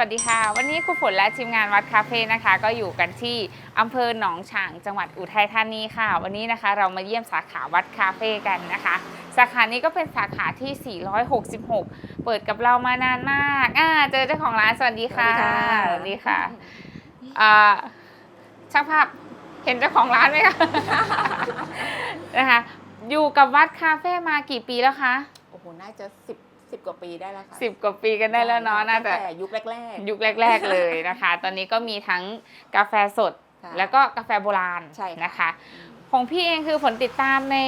วัสดีค่ะ วันนี้ครูฝนและทีมงานวัดคาเฟ่นะคะ ก็อยู่กันที่อำเภอหนองฉางจังหวัดอุทัยธานีค่ะ วันนี้นะคะเรามาเยี่ยมสาขาวัดคาเฟ่กันนะคะ สาขานี้ก็เป็นสาขาที่ 466 เปิดกับเรามานานมากอ่าเจอเจ้าของร้านสวัสดีค่ะสวัสดีค่ะอ่าช่างภาพเห็นเจ้าของร้านไหมคะนะคะ อยู่กับวัดคาเฟ่มากี่ปีแล้วคะโอ้โหน่าจะสิบ สิบกว่าปีได้แล้วค่ะสิบกว่าปีกันได้แล้วเนาะน่าจะตั้งแต่ยุคแรกยุคแรก ๆ เลยนะคะ ตอนนี้ก็มีทั้งกาแฟสดค่ะแล้วก็กาแฟโบราณใช่ค่ะนะคะ ของพี่เองคือผลติดตามใน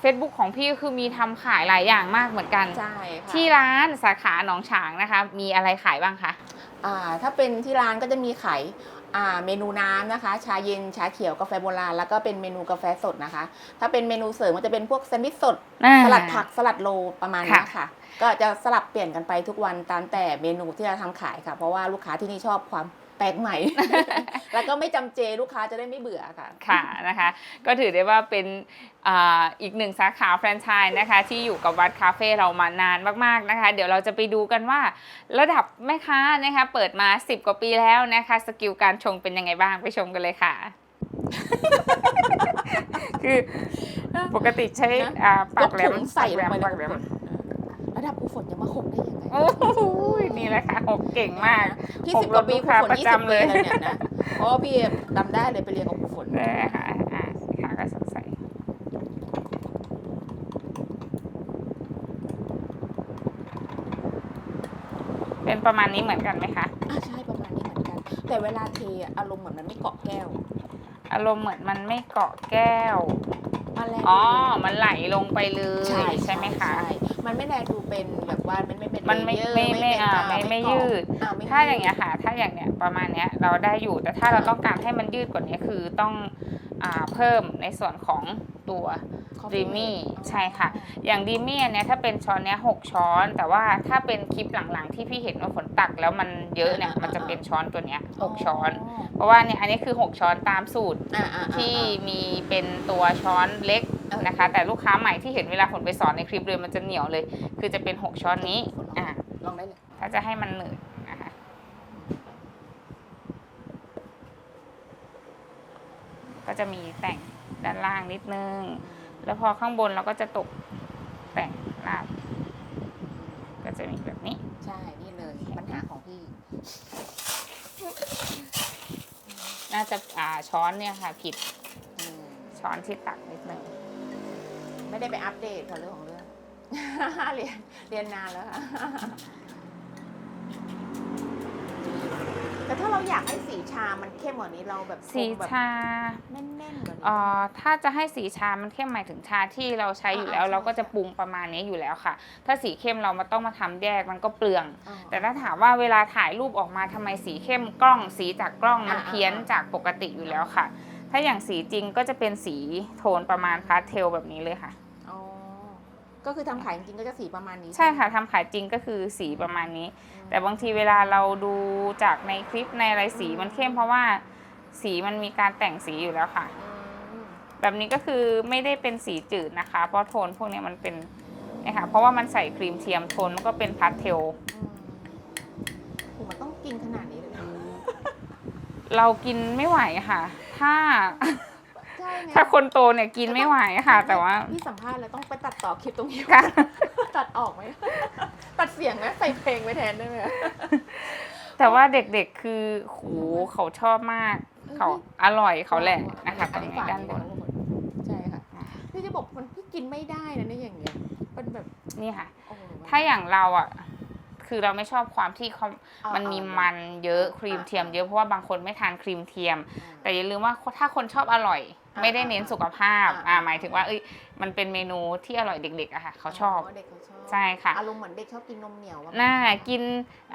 เฟซบุ๊กของพี่คือมีทำขายหลายอย่างมากเหมือนกันๆใช่ค่ะที่ร้านสาขาหนองฉางนะคะ มีอะไรขายบ้างคะอ่าถ้าเป็นที่ร้านก็จะมีขายอ่า เมนูน้ำนะคะ ชาเย็นชาเขียวกาแฟโบราณแล้วก็เป็นเมนูกาแฟสดนะคะ ถ้าเป็นเมนูเสริมก็จะเป็นพวกแซนด์วิชสดสลัดผักสลัดโลประมาณนี้ค่ะค่ะ ก็จะสลับเปลี่ยนกันไปทุกวันตามแต่เมนูที่เราทำขายค่ะ เพราะว่าลูกค้าที่นี่ชอบความ แปลกใหม่ แล้วก็ไม่จำเจลูกค้าจะได้ไม่เบื่อค่ะ ค่ะนะคะ ก็ถือได้ว่าเป็นอาอีกหนึ่งสาขาแฟรนไชส์นะคะ ที่อยู่กับวัดคาเฟ่เรามานานมากๆนะคะ เดี๋ยวเราจะไปดูกันว่า ระดับแม่ค้านะคะเปิดมา 10 กว่าปีแล้วนะคะ สกิลการชงเป็นยังไงบ้างไปชมกันเลยค่ะ คือปกติใช้อ่าปากแหลมยถุงใส่ลงไปปากแหลม เลยระดับผู้ฝนจะมาหกได้ยังไงโอ้โหนี่แหละค่ะหกเก่งมากที่ผมสิบกว่าปีรถลูกครูค้าฝนประยี่จำสิบเลปียแล้วเนี่ยนะเพราะว่าพี่จำได้เลยไปเรียนกับครูฝนนี่ค่ะอ่าค่ะก็สดใสเป็นประมาณนี้เหมือนกันไหมคะอ่าใช่ประมาณนี้เหมือนกัน แต่เวลาเทอะอารมณ์เหมือนมันไม่เกาะแก้ว อารมณ์เหมือนมันไม่เกาะแก้วมันแลอ๋อดูมันไหลลงไปเลยใช่ใช่ไหมคะใช่ มันไม่แลดูเป็นแบบว่ามันไม่เป็นมันไม่เลเยอร์ไม่ไม่เป็นอ่าอ่าไม่ไม่เกาะยืดอ่ไม่ถ้าอย่างเงี้ยค่ะ ถ้าอย่างเนี้ยประมาณเนี้ยเราได้อยู่แต่ถ้าเราต้องการให้มันยืดกว่านี้คือต้องอ่าเพิ่มในส่วนของตัว Coffee ดีมี่ mate ใช่ค่ะ อย่างดีมี่อันเนี้ยถ้าเป็นช้อนเนี้ยหกช้อน แต่ว่าถ้าเป็นคลิปหลังๆ ที่พี่เห็นว่าฝนตักแล้วมันเยอะเนี่ยอ่าอ่ามันจะเป็นช้อนตัวเนี้ยอ๋หอกช้อน เพราะว่าเนี่ยอันนี้คือ6ช้อนตามสูตรอ่าอ่าอ่าที่มีเป็นตัวช้อนเล็กเออ นะคะ แต่ลูกค้าใหม่ที่เห็นเวลาฝนไปสอนในคลิปเลยมันจะเหนียวเลย คือจะเป็น 6 ช้อนนี้อ่าลองได้เลยถ้าจะให้มันหนืดนะคะก็จะมีแต่งด้านล่างนิดนึง แล้วพอข้างบนเราก็จะตกแต่งราดก็จะมีแบบนี้ ใช่ นี่เลยปัญหาของพี่ น่าจะอ่าช้อนเนี่ยค่ะ ผิดอืมช้อนที่ตักนิดนึง ไม่ได้ไปอัปเดตค่ะเรื่องของเรื่อง เรียนเรียนนานแล้วค่ะ แต่ถ้าเราอยากให้สีชา มันเข้มกว่านี้เราแบบสีชงแบบชาแน่นๆกว่านี้ เอ่อถ้าจะให้สีชา มันเข้มหมายถึงชาที่เราใช้อยู่แล้ว อ่าๆเราก็จะใช่ปรุงประมาณนี้อยู่แล้วค่ะ ถ้าสีเข้มเรามาต้องมาทำแยกมันก็เปลือง อ๋อแต่ถ้าถามว่าเวลาถ่ายรูปออกมาทำไมสีเข้มกล้อง สีจากกล้องมันอ่าๆ เพี้ยนจากปกติอยู่แล้วค่ะ ถ้าอย่างสีจริงก็จะเป็นสีโทนประมาณพาสเทลแบบนี้เลยค่ะอ๋อ ก็คือทำขายจริงๆก็จะสีประมาณนี้ใช่ค่ะทำขายจริงก็คือสีประมาณนี้อืมแต่บางทีเวลาเราดูจากในคลิปในอะไรสีมันเข้มเพราะว่าสีมันมีการแต่งสีอยู่แล้วค่ะ อืมแบบนี้ก็คือไม่ได้เป็นสีจืดนะคะ เพราะโทนพวกเนี้ยมันเป็นเนี่ยค่ะเพราะว่ามันใส่ครีมเทียมโทนมันก็เป็นพาสเทลอืมโหมันต้องกินขนาดนี้เลยเหรอเรากินไม่ไหวค่ะ ถ้าใช่ไงถ้าคนโตเนี่ยกินไม่ไหวค่ะ แต่ว่า พี่สัมภาษณ์แล้วต้องไปตัดต่อคลิปตรงนี้ค่ะ ตัดออกไหม ตัดเสียงไหมใส่เพลงไว้แทนได้ไหมแต่ว่าเด็กๆคือโหเขาชอบมาก เขาอร่อยเขาแหละนะคะตรงนี้ด้านบนใช่ค่ะพี่จะบอกมันพี่กินไม่ได้นะเนี่ยอย่างเงี้ยเป็นแบบนี่ค่ะโอ้โหถ้าอย่างเราอะ คือเราไม่ชอบความที่เขาอ่ามันมีอ่ามันเยอะครีมเทียมเยอะเพราะว่าบางคนไม่ทานครีมเทียม แต่อย่าลืมว่าถ้าคนชอบอร่อย อ่าไม่ได้เน้นสุขภาพอ่าอ่า อ่าหมายถึงว่าเอ้ยมันเป็นเมนูที่อร่อยเด็กๆอะค่ะเขาชอบเด็กเขาชอบใช่ค่ะอารมณ์เหมือนเด็กชอบกินนมเหนียวอะน่ากิน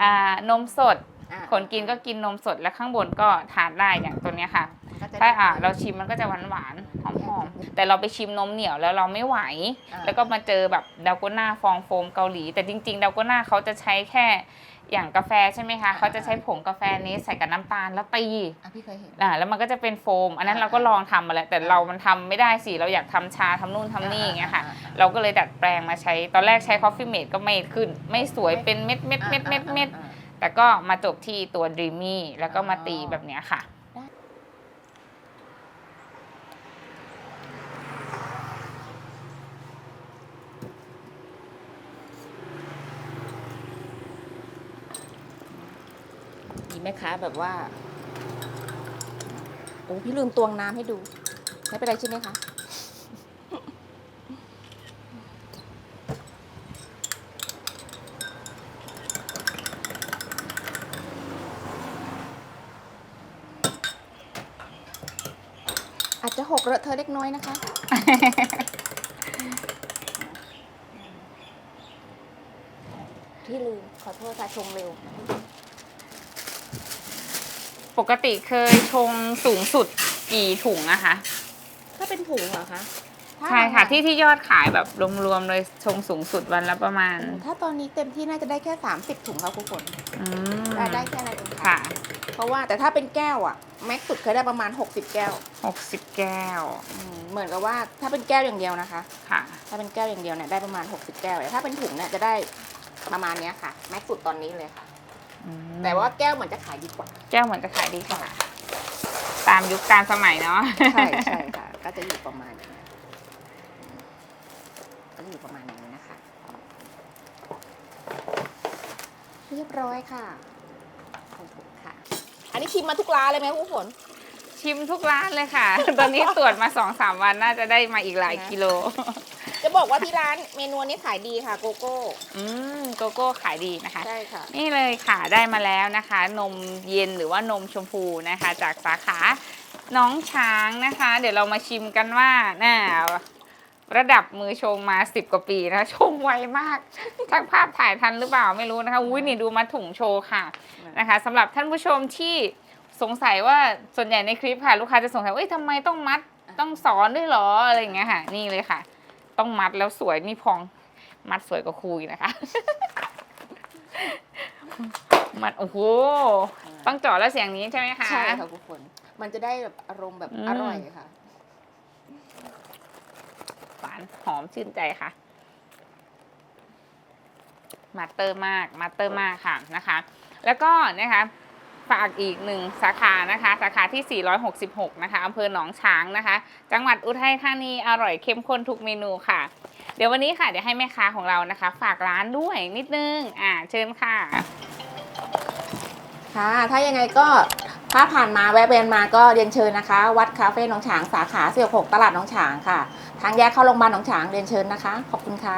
อ่านมสด อ่าคนกินก็กินนมสดแล้วข้างบนก็ทานได้อย่างตัวเนี้ยค่ะก็จะถ้าอ่าเราชิมมันก็จะหวานหวานๆหอมหอมๆ แต่เราไปชิมนมเหนียวแล้วเราไม่ไหวอ่าแล้วก็มาเจอแบบดาโกน่าฟองโฟมเกาหลี แต่จริงๆดาโกน่าเขาจะใช้แค่อย่างกาแฟใช่ไหมคะเขาจะใช้ผงกาแฟนี้ใส่กับน้ำตาลแล้วตีอะพี่เคยเห็นอ่าแล้วมันก็จะเป็นโฟม อันนั้นอ่าเราก็ลองทำมาแล้วแต่เรามันทำไม่ได้สิเราอยากทำชาทำนู่นทำนี่อย่างเงี้ยค่ะ เราก็เลยดัดแปลงมาใช้ ตอนแรกใช้ Coffee Mate ก็ไม่ขึ้น ไม่สวยเป็นเม็ดเม็ดเม็ดเม็ดเม็ดแต่ก็มาจบที่ตัว Dreamy แล้วก็มาตีแบบเนี้ยค่ะ แม่ค้าแบบว่าโอ้พี่ลืมตวงน้ำให้ดู ไม่เป็นไรใช่ไหมคะอาจจะหกเลอะเธอะเล็กน้อยนะคะ ที่ลืมขอโทษค่ะชงเร็ว ปกติเคยชงสูงสุดกี่ถุงอะคะ ถ้าเป็นถุงเหรอคะถ้าใช่ค่ะที่ที่ยอดขายแบบรวมๆเลยชงสูงสุดวันละประมาณ ถ้าตอนนี้เต็มที่น่าจะได้แค่ 30 ถุงค่ะคุณฝนอืมได้ได้แค่นั้นเองค่ะ เพราะว่าแต่ถ้าเป็นแก้วอะแม็กซ์สุดเคยได้ประมาณ 60 แก้วหกสิบแก้วอืมเหมือนกับว่าถ้าเป็นแก้วอย่างเดียวนะคะ ค่ะ ถ้าเป็นแก้วอย่างเดียวเนี่ยได้ประมาณ 60 แก้วแต่ถ้าเป็นถุงเนี่ยจะได้ประมาณเนี้ยค่ะ แม็กซ์สุดตอนนี้เลยค่ะ อืมแต่ว่าแก้วเหมือนจะขายดีกว่า แก้วเหมือนจะขายดีกว่าตามยุคตามสมัยเนาะ ใช่ใช่ค่ะ ก็จะอยู่ประมาณอย่างนี้ก็จะอยู่ประมาณอย่างนี้นะคะ เรียบร้อยค่ะขอบคุณค่ะ อันนี้ชิมมาทุกร้านเลยไหมคุณฝน ชิมทุกร้านเลยค่ะ ตอนนี้ตรวจมาสองสามวันน่าจะได้มาอีกหลายนะ กิโลจะ บอกว่าที่ร้านเมนูนี้ขายดีค่ะโกโก้ อืมโกโก้ขายดีนะคะ ใช่ค่ะ นี่เลยค่ะได้มาแล้วนะคะ นมเย็นหรือว่านมชมพูนะคะ จากสาขาน้องช้างนะคะ เดี๋ยวเรามาชิมกันว่าน่าระดับมือชงมา 10 กว่าปีนะคะชงไวมากช่างภาพถ่ายทันหรือเปล่าไม่รู้นะคะอุ้ยนี่ดูมาถุงโชว์ค่ะนะคะสำหรับท่านผู้ชมที่สงสัยว่าส่วนใหญ่ในคลิปค่ะ ลูกค้าจะสงสัยว่าเอ้ยทำไมต้องมัดต้องสอนด้วยเหรออะไรอย่างเงี้ยค่ะ นี่เลยค่ะ ต้องมัดแล้วสวยนี่พองมัดสวยกว่าครูอีกนะคะ มันโอ้โหต้องเจาะแล้วเสียงนี้ใช่ไหมคะใช่ค่ะคุณฝนมันจะได้แบบอารมณ์แบบอืมอร่อยค่ะหวานหอมชื่นใจค่ะมาสเตอร์มากมาสเตอร์มากค่ะนะคะ แล้วก็นะคะ ฝากอีกหนึ่งสาขานะคะ สาขาที่ 466 นะคะอำเภอหนองฉางนะคะ จังหวัดอุทัยธานีอร่อยเข้มข้นทุกเมนูค่ะ เดี๋ยววันนี้ค่ะเดี๋ยวให้แม่ค้าของเรานะคะ ฝากร้านด้วยนิดนึงอ่าเชิญค่ะ ค่ะ ถ้ายังไงก็ถ้าผ่านมาแวะเวียนมาก็เรียนเชิญนะคะ วัดคาเฟ่หนองฉางสาขาเสี่ยวหกตลาดหนองฉางค่ะ ทางแยกเข้าโรงพยาบาลหนองฉางเรียนเชิญนะคะ ขอบคุณค่ะ